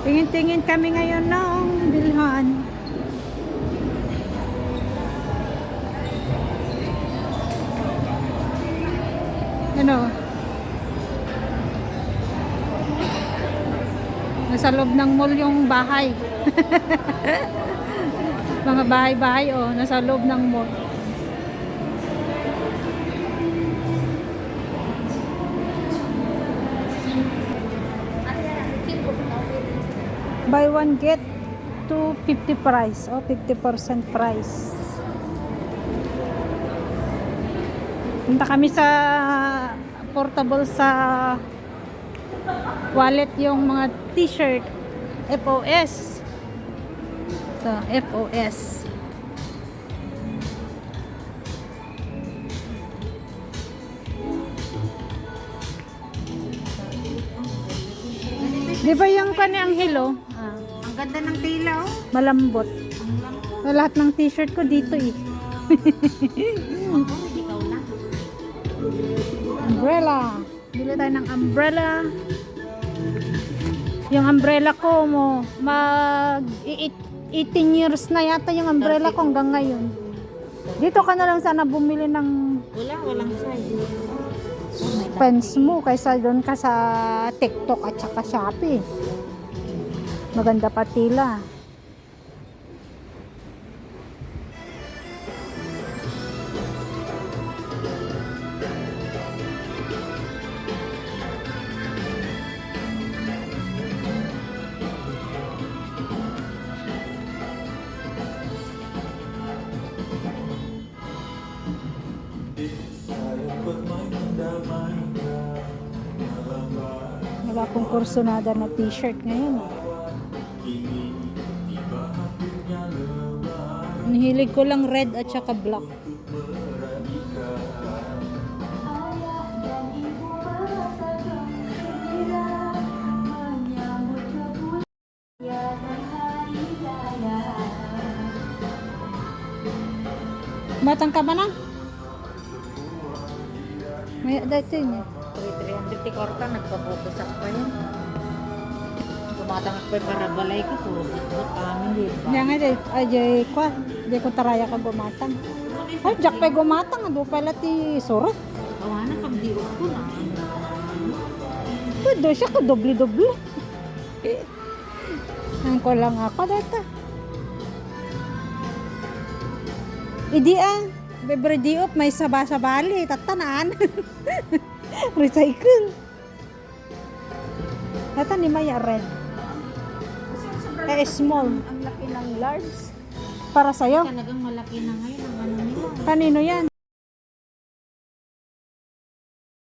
Tingin-tingin kami ngayon ng bilhan. Ano? Nasa loob ng mall yung bahay. Mga bahay-bahay oh, nasa loob ng mall. Buy one get to 50 price o 50% price. Punta kami sa portable sa wallet yung mga t-shirt FOS. Ito, FOS. Di ba yung kanyang hilo? Ah, Ang ganda ng tila oh. malambot. Ang lang. Na lahat ng t-shirt ko dito eh. Ako, ikaw na. Umbrella. Bili tayo ng umbrella. Yung umbrella ko mo, mag i- i- 18 years na yata yung umbrella ko hanggang ngayon. Dito ka na lang sana bumili ng Wala, walang size. Pens mo kaysa doon ka sa TikTok at saka Shopee. Maganda pa tila. Akong kursunada na t-shirt ngayon. eh. Ang hilig ko lang red at saka black. Batang ka ba na? May dito yun eh. 300 ti korta, nagpabukas ako pa yun. Tumatangak pa yung parabalay ko, puro bitbot amin di ba? Yan nga di, ay di kwa, di ko taraya ka gumatang. Ay, jak pa gumatang, ado pala ti surot. Tawanan pag di ko na. Pwede siya ko doble-doble. Ang ko lang ako data. Idi ah, bebre di op, may saba-sabali, tatanaan. Recycle. Tata ni Maya red. Eh, small. Ang laki ng large. Para sa'yo. Talagang malaki na ngayon ang ano nila. Kanino yan?